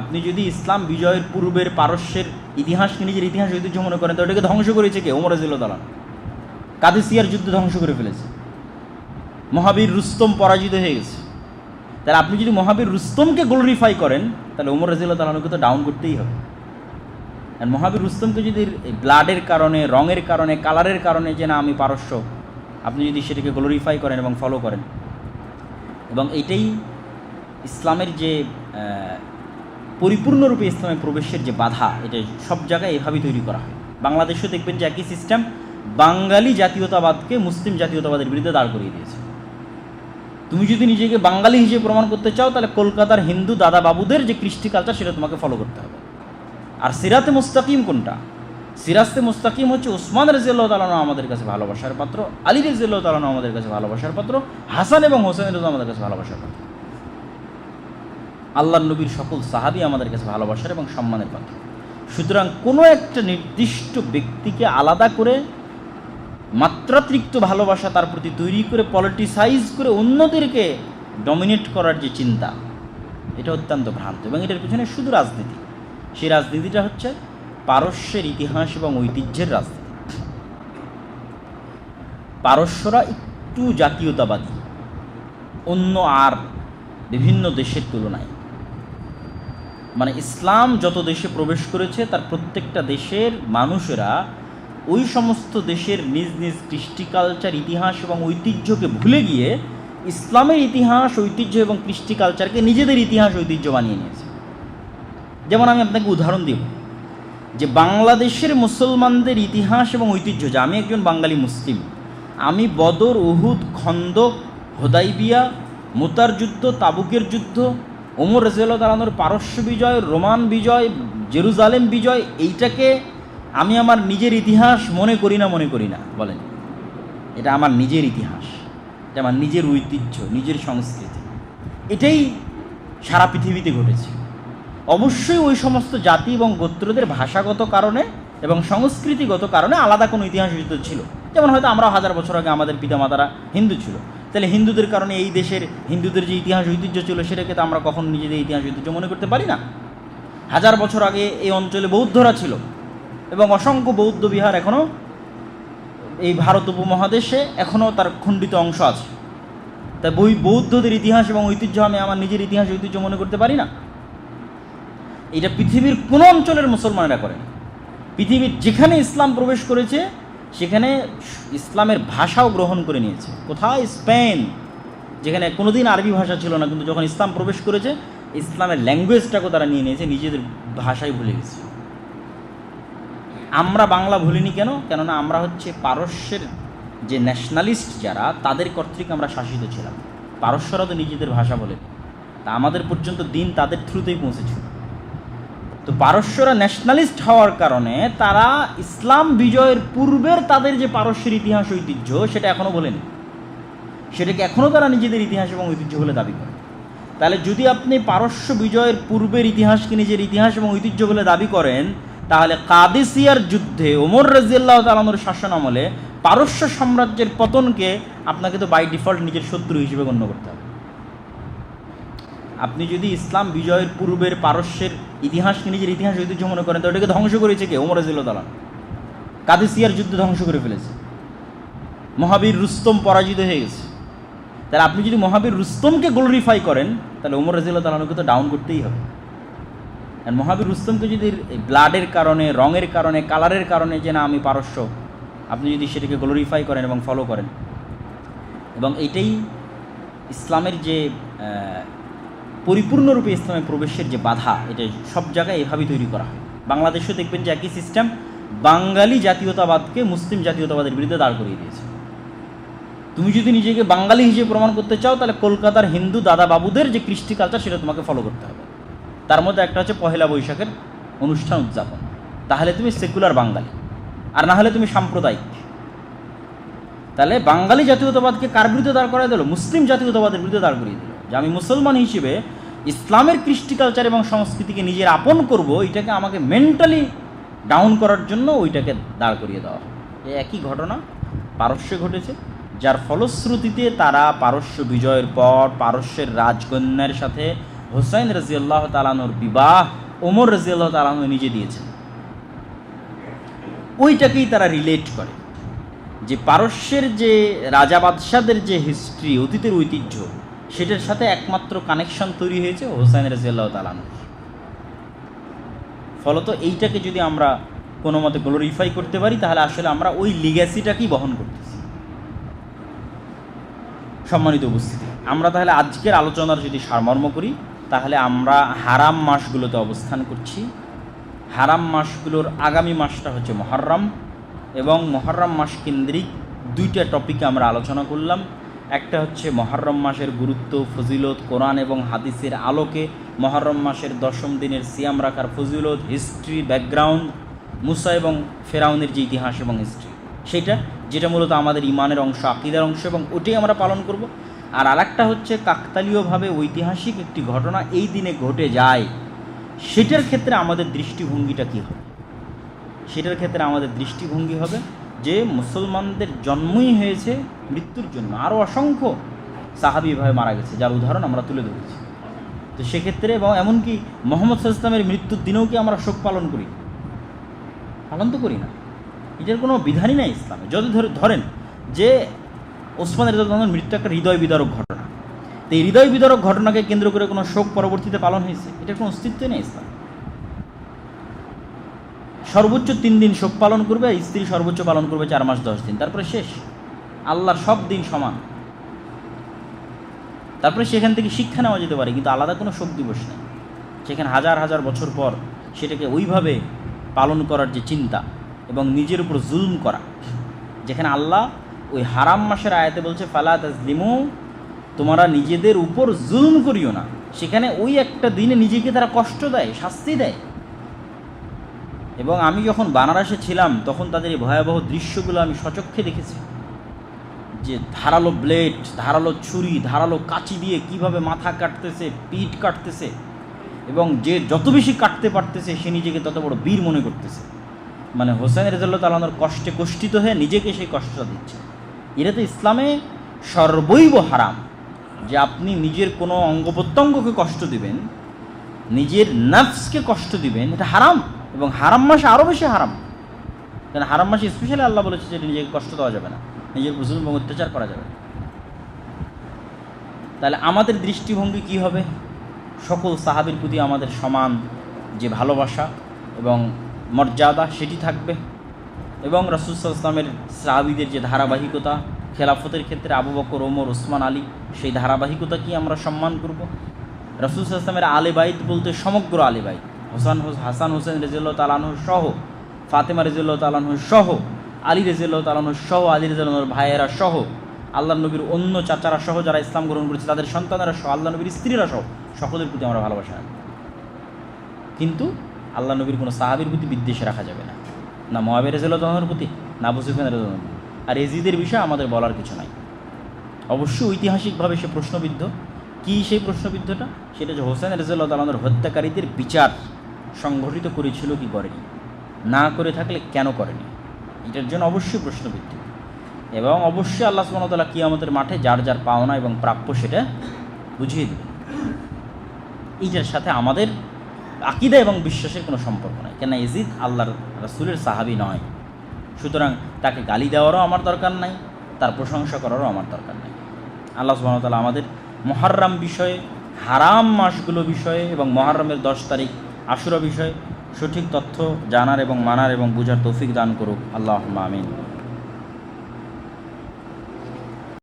আপনি যদি ইসলাম বিজয়ের পূর্বের পারস্যের ইতিহাসকে নিজের ইতিহাস ঐতিহ্য মনে করেন, তো ওটাকে ধ্বংস করেছে কে? ওমর তালান কাদিসিয়ার যুদ্ধ ধ্বংস করে ফেলেছে। মহাবীর রুস্তম পরাজিত হয়ে গেছে। তাহলে আপনি যদি মহাবীর রুস্তমকে গ্লোরিফাই করেন, তাহলে ওমর রাজিউল্লাহ তালানুকে তো ডাউন করতেই হবে। আর মহাবীর রুস্তমকে যদি ব্লাডের কারণে, রঙের কারণে কালারের কারণে যে না আমি পারস্য, আপনি যদি সেটাকে গ্লোরিফাই করেন এবং ফলো করেন। এবং এটাই ইসলামের যে পরিপূর্ণরূপে ইসলামে প্রবেশের যে বাধা, এটা সব জায়গায় এভাবেই তৈরি করা হয়। বাংলাদেশেও দেখবেন যে একই সিস্টেম বাঙালি জাতীয়তাবাদকে মুসলিম জাতীয়তাবাদের বিরুদ্ধে দাঁড় করিয়ে দিয়েছে। তুমি যদি নিজেকে বাঙালি হিসেবে প্রমাণ করতে চাও, তাহলে কলকাতার হিন্দু দাদা বাবুদের যে কৃষ্টি কালচার সেটা তোমাকে ফলো করতে হবে। আর সিরাতে মুস্তাকিম কোনটা? সিরাজতে মুস্তাকিম হচ্ছে ওসমান রাজিয়াল্লাহ তালানো আমাদের কাছে ভালোবাসার পাত্র, আলী রাজিয়াল্লাহ তালানো আমাদের কাছে ভালোবাসার পাত্র, হাসান এবং হোসেন রাজা আমাদের কাছে ভালোবাসার পাত্র। আল্লাহ নবীর সকল সাহাবি আমাদের কাছে ভালোবাসার এবং সম্মানের পাত্র। সুতরাং কোনো একটা নির্দিষ্ট ব্যক্তিকে আলাদা করে, মাত্রাতিরিক্ত ভালোবাসা তার প্রতি তৈরি করে পলিটিসাইজ করে অন্যদেরকে ডমিনেট করার যে চিন্তা, এটা অত্যন্ত ভ্রান্ত এবং এটার পিছনে শুধু রাজনীতি। সেই রাজনীতিটা হচ্ছে পারস্যের ইতিহাস এবং ঐতিহ্যের রাজনীতি। পারস্যরা একটু জাতীয়তাবাদী, অন্য আর বিভিন্ন দেশের তুলনায়। মানে ইসলাম যত দেশে প্রবেশ করেছে, তার প্রত্যেকটা দেশের মানুষেরা ওই সমস্ত দেশের নিজ নিজ কৃষ্টি কালচার ইতিহাস এবং ঐতিহ্যকে ভুলে গিয়ে ইসলামের ইতিহাস, ঐতিহ্য এবং কৃষ্টি কালচারকে নিজেদের ইতিহাস, ঐতিহ্য বানিয়ে নিয়েছে। যেমন আমি আপনাকে উদাহরণ দিব, যে বাংলাদেশের মুসলমানদের ইতিহাস এবং ঐতিহ্য, যে আমি একজন বাঙালি মুসলিম, আমি বদর, উহুদ, খন্দক, হোদাইবিয়া, মোতার যুদ্ধ, তাবুকের যুদ্ধ ওমর রাজিউল্লাহ তালানোর পারস্য বিজয়, রোমান বিজয়, জেরুজালেম বিজয়, এইটাকে আমি আমার নিজের ইতিহাস মনে করি না, মনে করি না। বলেন, এটা আমার নিজের ইতিহাস, এটা আমার নিজের ঐতিহ্য, নিজের সংস্কৃতি। এটাই সারা পৃথিবীতে ঘটেছে। অবশ্যই ওই সমস্ত জাতি এবং গোত্রদের ভাষাগত কারণে এবং সংস্কৃতিগত কারণে আলাদা কোনো ইতিহাস ছিল। যেমন হয়তো আমরা হাজার বছর আগে আমাদের পিতামাতারা হিন্দু ছিল। তাহলে হিন্দুদের কারণে এই দেশের হিন্দুদের যে ইতিহাস ঐতিহ্য ছিল সেটাকে তো আমরা কখন নিজেদের ইতিহাস ঐতিহ্য মনে করতে পারি না। হাজার বছর আগে এই অঞ্চলে বৌদ্ধরা ছিল এবং অসংখ্য বৌদ্ধ বিহার এখনও এই ভারত উপমহাদেশে এখনও তার খণ্ডিত অংশ আছে। তাই বই বৌদ্ধদের ইতিহাস এবং ঐতিহ্য আমি আমার নিজের ইতিহাস ঐতিহ্য মনে করতে পারি না। এটা পৃথিবীর কোন অঞ্চলের মুসলমানেরা করেন। পৃথিবীর যেখানে ইসলাম প্রবেশ করেছে সেখানে ইসলামের ভাষাও গ্রহণ করে নিয়েছে। কোথায়? স্পেন, যেখানে কোনোদিন আরবি ভাষা ছিল না, কিন্তু যখন ইসলাম প্রবেশ করেছে, ইসলামের ল্যাঙ্গুয়েজটাকেও তারা নিয়ে নিয়েছে, নিজেদের ভাষাই ভুলে গেছে। আমরা বাংলা ভুলিনি কেন? কেননা আমরা হচ্ছে পারস্যের যে ন্যাশনালিস্ট যারা, তাদের কর্তৃক আমরা শাসিত ছিলাম। পারস্যরা তো নিজেদের ভাষা বলে। তা আমাদের পর্যন্ত দিন তাদের থ্রুতেই পৌঁছেছিল। তো পারস্যরা ন্যাশনালিস্ট হওয়ার কারণে তারা ইসলাম বিজয়ের পূর্বের তাদের যে পারস্যের ইতিহাস ঐতিহ্য, সেটা এখনও বলেনি। সেটাকে এখনও তারা নিজেদের ইতিহাস এবং ঐতিহ্য বলে দাবি করে। তাহলে যদি আপনি পারস্য বিজয়ের পূর্বের ইতিহাসকে নিজের ইতিহাস এবং ঐতিহ্য বলে দাবি করেন, তাহলে কাদেসিয়ার যুদ্ধে ওমর রাজিয়াল্লাহ তালানোর শাসন আমলে পারস্য সাম্রাজ্যের পতনকে আপনাকে তো বাই ডিফল্ট নিজের শত্রু হিসেবে গণ্য করতে হবে। আপনি যদি ইসলাম বিজয়ের পূর্বের পারস্যের ইতিহাসকে নিজের ইতিহাস ঐতিহ্য মনে করেন, তো ওটাকে ধ্বংস করেছে কে? ওমর রাজিউল্লাহ কাদেসিয়ার যুদ্ধ ধ্বংস করে ফেলেছে। মহাবীর রুস্তম পরাজিত হয়ে গেছে। তাহলে আপনি যদি মহাবীর রুস্তমকে গ্লোরিফাই করেন, তাহলে ওমর রাজিউল্লাহ তো ডাউন করতেই হবে। আর মহাবীর রুস্তমকে যদি ব্লাডের কারণে, রঙের কারণে কালারের কারণে যে না আমি পারস্য, আপনি যদি সেটাকে গ্লোরিফাই করেন এবং ফলো করেন। এবং এটাই ইসলামের যে পরিপূর্ণরূপে ইসলামে প্রবেশের যে বাধা, এটা সব জায়গায় এভাবেই তৈরি করা হয়। বাংলাদেশেও দেখবেন যে একই সিস্টেম বাঙালি জাতীয়তাবাদকে মুসলিম জাতীয়তাবাদের বিরুদ্ধে দাঁড় করিয়ে দিয়েছে। তুমি যদি নিজেকে বাঙালি হিসেবে প্রমাণ করতে চাও, তাহলে কলকাতার হিন্দু দাদা বাবুদের যে কৃষ্টি কালচার সেটা তোমাকে ফলো করতে হবে। তার মধ্যে একটা হচ্ছে পহেলা বৈশাখের অনুষ্ঠান উদযাপন। তাহলে তুমি সেকুলার বাঙালি, আর না হলে তুমি সাম্প্রদায়িক। তাহলে বাঙালি জাতীয়তাবাদকে কার বিরুদ্ধে দাঁড় করাই দিল? মুসলিম জাতীয়তাবাদের বিরুদ্ধে দাঁড় করিয়ে দিল। যে আমি মুসলমান হিসেবে ইসলামের কৃষ্টি কালচার এবং সংস্কৃতিকে নিজের আপন করব, এটাকে আমাকে মেন্টালি ডাউন করার জন্য ওইটাকে দাঁড় করিয়ে দেওয়া। এই একই ঘটনা পারস্যে ঘটেছে, যার ফলশ্রুতিতে তারা পারস্য বিজয়ের পর পারস্যের রাজকন্যার সাথে হোসাইন রাজিয়াল্লাহ তালানোর বিবাহ, ওমর রাজিয়াল্লাহ তালানো নিজে দিয়েছেন ওইটাকেই তারা রিলেট করে যে পারস্যের যে রাজা বাদশাদের যে হিস্ট্রি অতীতের ঐতিহ্য সেটার সাথে একমাত্র কানেকশন তৈরি হয়েছে হোসাইন রাজিয়াল্লাহ তালানোর ফলত এইটাকে যদি আমরা কোনো মতে গ্লোরিফাই করতে পারি, তাহলে আসলে আমরা ওই লিগ্যাসিটাকেই বহন করতেছি। সম্মানিত উপস্থিতি, আমরা তাহলে আজকের আলোচনার যদি সারমর্ম করি, তাহলে আমরা হারাম মাসগুলোতে অবস্থান করছি। হারাম মাসগুলোর আগামী মাসটা হচ্ছে মহরম এবং মহরম মাস কেন্দ্রিক দুইটা টপিকে আমরা আলোচনা করলাম। একটা হচ্ছে মহরম মাসের গুরুত্ব, ফজিলত, কোরআন এবং হাদিসের আলোকে মহরম মাসের দশম দিনের সিয়াম রাখার ফজিলত হিস্ট্রি ব্যাকগ্রাউন্ড মুসা এবং ফেরাউনের যে ইতিহাস এবং হিস্ট্রি সেটা যেটা মূলত আমাদের ইমানের অংশ, আকিদার অংশ এবং ওটাই আমরা পালন করব। আর আরেকটা হচ্ছে কাকতালীয়ভাবে ঐতিহাসিক একটি ঘটনা এই দিনে ঘটে যায়। সেটার ক্ষেত্রে আমাদের দৃষ্টিভঙ্গিটা কী হবে? সেটার ক্ষেত্রে আমাদের দৃষ্টিভঙ্গি হবে যে মুসলমানদের জন্মই হয়েছে, মৃত্যুর জন্য। আরও অসংখ্য সাহাবিভাবে মারা গেছে, যার উদাহরণ আমরা তুলে ধরেছি। তো সেক্ষেত্রে এবং এমনকি মোহাম্মদ ইসলামের মৃত্যুর দিনেও কি আমরা শোক পালন করি? পালন তো করি না। এটার কোনো বিধানই নাই ইসলামে। যদি ধরে ধরেন যে ওসমান রেজাউদ্দৌলার মৃত্যু একটা হৃদয় বিদারক ঘটনা। তো এই হৃদয় বিদারক ঘটনাকে কেন্দ্র করে কোনো শোক পরবর্তীতে পালন হয়েছে? এটার কোনো অস্তিত্বই নেই ইসলাম। সর্বোচ্চ তিন দিন শোক পালন করবে স্ত্রী সর্বোচ্চ পালন করবে চার মাস, দশ দিন। তারপরে শেষ। আল্লাহর সব দিন সমান। তারপরে সেখান থেকে শিক্ষা নেওয়া যেতে পারে, কিন্তু আলাদা কোনো শোক দিবস নেই। সেখানে হাজার হাজার বছর পর সেটাকে ওইভাবে পালন করার যে চিন্তা এবং নিজের উপর জুলম করা, যেখানে আল্লাহ ওই হারাম মাসের আয়াতে বলছে, ফালা তাজলিমু, তোমরা নিজেদের উপর জুলম করিও না। সেখানে ওই একটা দিনে নিজেকে তারা কষ্ট দেয়, শাস্তি দেয়। এবং আমি যখন বানারসে ছিলাম, তখন তাদের এই ভয়াবহ দৃশ্যগুলো আমি সচক্ষে দেখেছি। যে ধারালো ব্লেড ধারালো ছুরি, ধারালো কাঁচি দিয়ে কীভাবে মাথা কাটতেছে, পিঠ কাটতেছে এবং যে যত বেশি কাটতে পারতেছে, সে নিজেকে তত বড় বীর মনে করতেছে। মানে হোসেন রেজাল্লাহ তালানোর কষ্টে কষ্টিত হয়ে নিজেকে সেই কষ্টটা দিচ্ছে। এটা তো ইসলামে সর্বৈব হারাম। যে আপনি নিজের কোনো অঙ্গ প্রত্যঙ্গকে কষ্ট দিবেন, নিজের নাফসকে কষ্ট দিবেন, এটা হারাম। এবং হারাম মাসে আরও বেশি হারাম। কারণ হারাম মাসে স্পেশালি আল্লাহ বলেছে যে নিজেকে কষ্ট দেওয়া যাবে না। নিজের বুঝুন এবং অত্যাচার করা যাবে তাহলে আমাদের দৃষ্টিভঙ্গি কি হবে? সকল সাহাবির প্রতি আমাদের সমান যে ভালোবাসা এবং মর্যাদা সেটি থাকবে। এবং রাসুলসাল ইসলামের সাহাবিদের যে ধারাবাহিকতা, খেলাফতের ক্ষেত্রে আবু বকর, ওমর, ওসমান, আলী, সেই ধারাবাহিকতা কি আমরা সম্মান করব? রাসুল ইসলামের আলে বাইত বলতে সমগ্র আলে বাইত। হোসান হোস, হাসান হোসেন রেজিউল্লাহ তালানহ সহ, ফাতেমা রেজিউল্লাহ তালানহ সহ, আলী রেজিউল্লাহ তালানহ সহ, আলী রেজুল্লাহর ভাইয়েরা সহ আল্লাহ নবীর অন্য চাচারা সহ যারা ইসলাম গ্রহণ করেছে, তাদের সন্তানেরা সহ আল্লাহ নবীর স্ত্রীরা সহ, সকলের প্রতি আমরা ভালোবাসা কিন্তু আল্লাহ নবীর কোনো সাহাবির প্রতি বিদ্বেষ রাখা যাবে না। না মহাবের রেজুল্লাহর প্রতি, না আবু সুফিয়ান রেজুল্লাহ আর এজিদের বিষয়ে আমাদের বলার কিছু নাই। অবশ্যই ঐতিহাসিকভাবে সে প্রশ্নবিদ্ধ। কী সেই প্রশ্নবিদ্ধটা? সেটা যে হোসেন রেজুল্লাহ তালানোর হত্যাকারীদের বিচার। সংগঠিত করেছিল কি করেনি? না করে থাকলে কেন করেনি? এটার জন্য অবশ্যই প্রশ্নবিদ্ধ। এবং অবশ্যই আল্লাহ সুমতলা কি আমাদের মাঠে যার যার পাওনা এবং প্রাপ্য সেটা বুঝিয়ে দেবে এইটার সাথে আমাদের আকিদা এবং বিশ্বাসের কোনো সম্পর্ক নাই। কেন এজিদ আল্লাহর রাসুলের সাহাবি নয়। সুতরাং তাকে গালি দেওয়ারও আমার দরকার নাই, তার প্রশংসা করারও আমার দরকার নাই। আল্লাহ সুবাহতাল্লাহ আমাদের মহারম বিষয়ে, হারাম মাসগুলো বিষয়ে এবং মহারমের দশ তারিখ আশুরা বিষয়ে সঠিক তথ্য জানার এবং মানার এবং বুঝার তৌফিক দান করুক। আল্লাহ আমিন।